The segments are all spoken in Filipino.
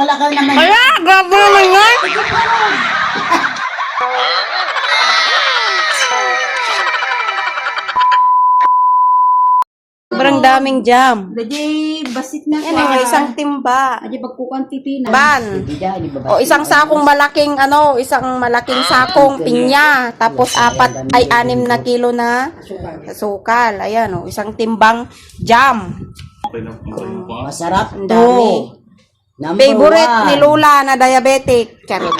Talaga naman. Kaya, grabe naman yan. Sobrang daming jam. Jadi basit na Yan o, isang timba. Aja pagkukan titi na. Ban. O isang sakong malaking ano, isang malaking sakong pinya. Tapos apat ay anim na kilo na sukal. Ayan o, isang timbang jam. Masarap Ang dami. Number Favorite one. ni Lola na diabetic. Charot.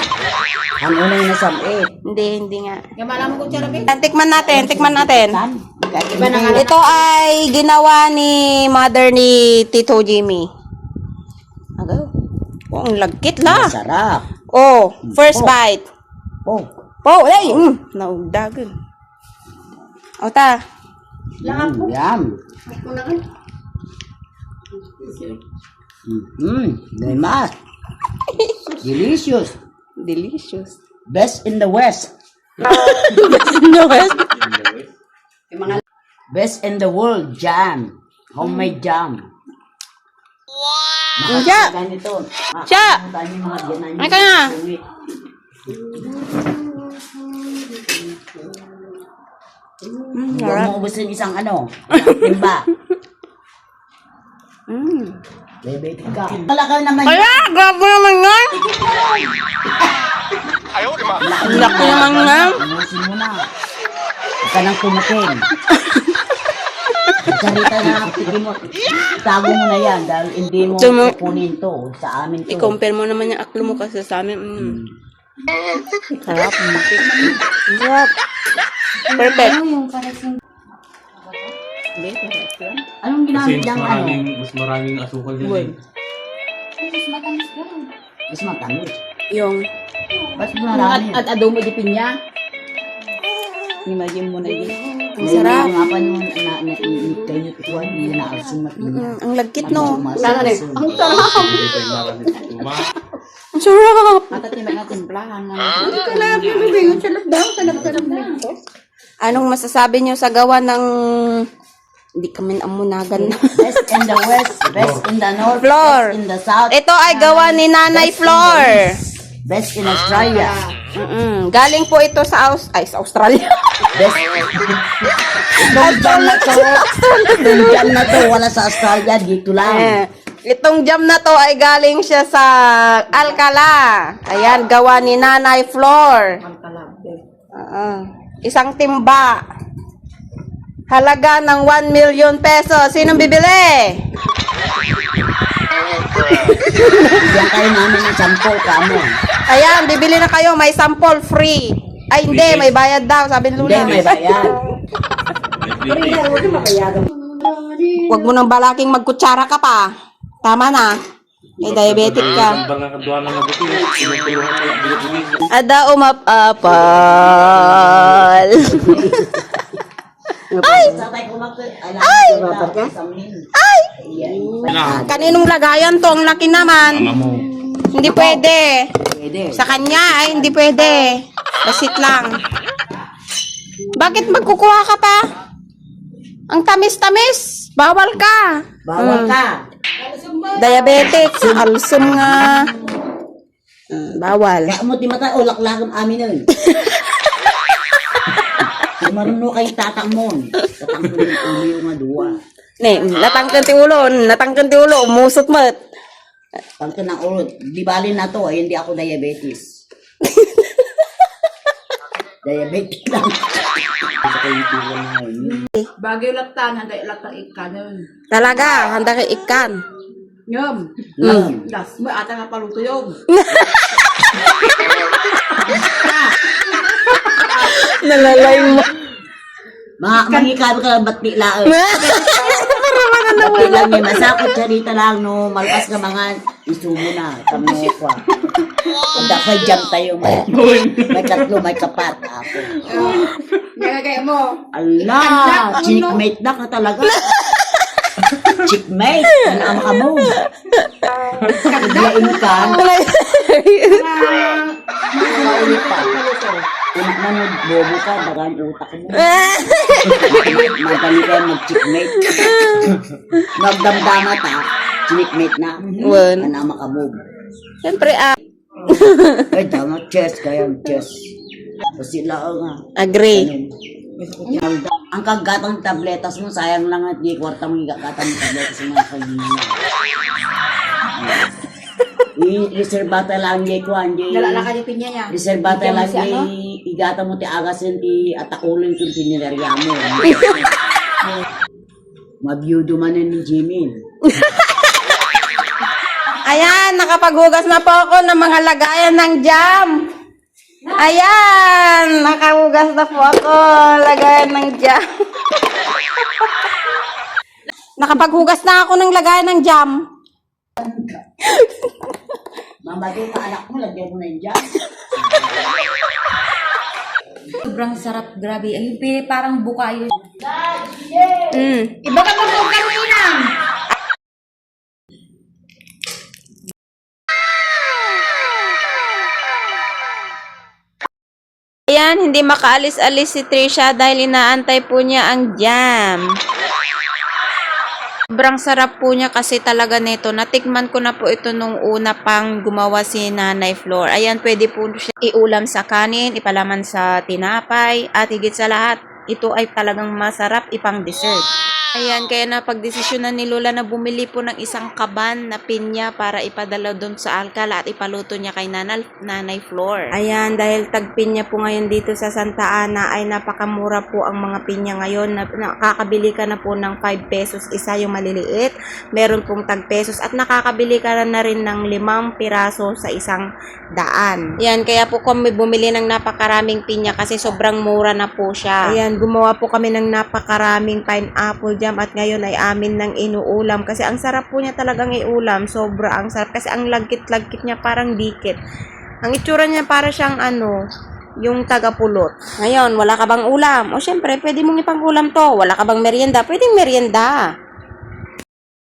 Ang unang nasamit. Hindi, hindi nga. Gamala mo ko charabe. Tikman natin, tikman natin. Iba na Ito ay ginawa ni mother ni Tito Jimmy. Agaw. Oh, ang lagkit la. Masarap. Oh, first bite. Oh. Oh, ay, mm, naugdagan. O ta, Mm, yum. Mm, may mas. Delicious. delicious. Best in the West. no, yes. Best in the world jam. Homemade jam. Wow! Siya. Ganito. Siya. Ay, kaya. Mm, Huwag mo ubusin isang ano. Timba. Mm. Diabetic ka. Talaga naman. Kaya, grabe naman yan. Ang laki naman nga. Umusin mo na. Huwag ka nang tumukin. Salita na, sige mo. Itago mo na yan dahil hindi mo Tumu- kukunin to sa amin to. I-compare mo naman yung aklo mo kasi sa amin. Mm. Sarap. Sarap. Perfect. Hindi, sarap yan. Anong Kasi ginamit mas ng ano? maraming, mas maraming asukal yan. Uy. eh. Mas matamis. Yung, Mas marami. At adobo di pinya. imagine mo na yun. Ang sarap. Nga pa nung na, na, kayo tuwan, hindi na alsin na Mm, ang lagkit no. Sana rin. Ang sarap. Hindi tayo narating sa tuma. Ang sarap. Matatiba na timplahan na. Anong masasabi niyo sa gawa ng hindi kami amunagan na. Best in the west, best in the north, Floor. best in the south, Ito ay gawa ni Nanay Best in the Flor. east, best in Australia. Mm-mm. Galing po ito sa Aus ay, sa Australia. Best. Itong jam na to, itong jam na to, wala sa Australia, dito lang. Eh, Itong jam na to ay galing siya sa Alcala. Ayan, gawa ni Nanay Flor. Oo. Isang timba. Halaga ng 1 million pesos. Sinong bibili? Bigyan kayo namin ng sample kamo. Ayan, bibili na kayo. May sample free. Ay, hindi. May bayad daw. Sabi ni Hindi, Luna. may bayad. Huwag mo nang balaking magkutsara ka pa. Tama na. May diabetic ka. Ang bangang kaduan ng nabuti. Tinutulungan ko lang Ada umapapal. Ay! Ay! Ay! Kaninong lagayan to? Ang laki naman. mama mo. Hindi pwede. Pwede. Sa kanya ay hindi pwede. Basit lang. Bakit magkukuha ka pa? Ang tamis-tamis. Bawal ka. Bawal ka. Diabetic. Alsum nga. Mm, bawal. Kaya mo di mata, ulak lang ang amin nun. Di marunong kayo tatakmon. Tatakmon yung ulo yung mga duwa. Ne, natangkan ti ulo. Natangkan ti ulo. Umusot mo. Pagka ng ulo, di bali na to, ay hindi ako diabetes. diabetes lang. Yun. Bagay latan, handa latan ikanon. Talaga. Handa kay ikan. Yum. Mm. Das mo ata nga paluto yung. Nalalay mo. Mga mangikabi ka ba't di laang? Ba't di lang yung masakot sarita lang no, malpas ka mga isumo na, kamo ko. Kung dapat jam tayo, may, may tatlo, may kapat. Ako. Kaya kaya mo. Allah, chickmate na ka talaga. chickmate, ano ang ka mo? Kaglain ka. Maulit pa. Una na mo, bobo ka, baka ang utak mo. Madali kayo mag-chickmate. Magdamdama ta, chickmate na. Wan. Ano makamove. Siyempre, ah, Ay, tama, chess, kaya chess. So sila o nga. agree. Ganun. Ang kagatang tabletas mo, sayang lang at di kwarta mo igagatang tabletas mo mga kaibigan. I-reservata lang di ko, anji. Dala ka yung pinya niya. Reservata mo lang si ano? di igata mo ti agasin ti atakulin kung pinilerya mo. Mabyudo man ni Jimmy. Ayan, nakapaghugas na po ako ng mga lagayan ng jam. Ayan, nakahugas na po ako lagayan ng jam. Nakapaghugas na ako ng lagayan ng jam. Mamatay ka anak mo, lagyan mo na yung jam. Sobrang sarap, grabe. Ayun, pi- parang buka yun. Mm. Iba ka pag kanina! Ayan, hindi makaalis-alis si Trisha dahil inaantay po niya ang jam. Sobrang sarap po niya kasi talaga nito. Natikman ko na po ito nung una pang gumawa si Nanay Flor. Ayan, pwede po siya iulam sa kanin, ipalaman sa tinapay, at higit sa lahat, ito ay talagang masarap ipang dessert. Ayan, kaya napagdesisyonan ni Lola na bumili po ng isang kaban na pinya para ipadala doon sa Alcala at ipaluto niya kay Nanay, Nanay Flor. Ayan, dahil tagpinya po ngayon dito sa Santa Ana ay napakamura po ang mga pinya ngayon. Na, nakakabili ka na po ng 5 pesos isa yung maliliit. Meron pong tag pesos at nakakabili ka na rin ng limang piraso sa isang daan. Ayan, kaya po kami bumili ng napakaraming pinya kasi sobrang mura na po siya. Ayan, gumawa po kami ng napakaraming pineapple jam at ngayon ay amin ng inuulam kasi ang sarap po niya talagang iulam. Sobra ang sarap kasi ang lagkit-lagkit niya parang dikit. Ang itsura niya para siyang ano, yung tagapulot. Ngayon, wala ka bang ulam? O syempre, pwede mong ipang ulam to. Wala ka bang merienda? Pwedeng merienda.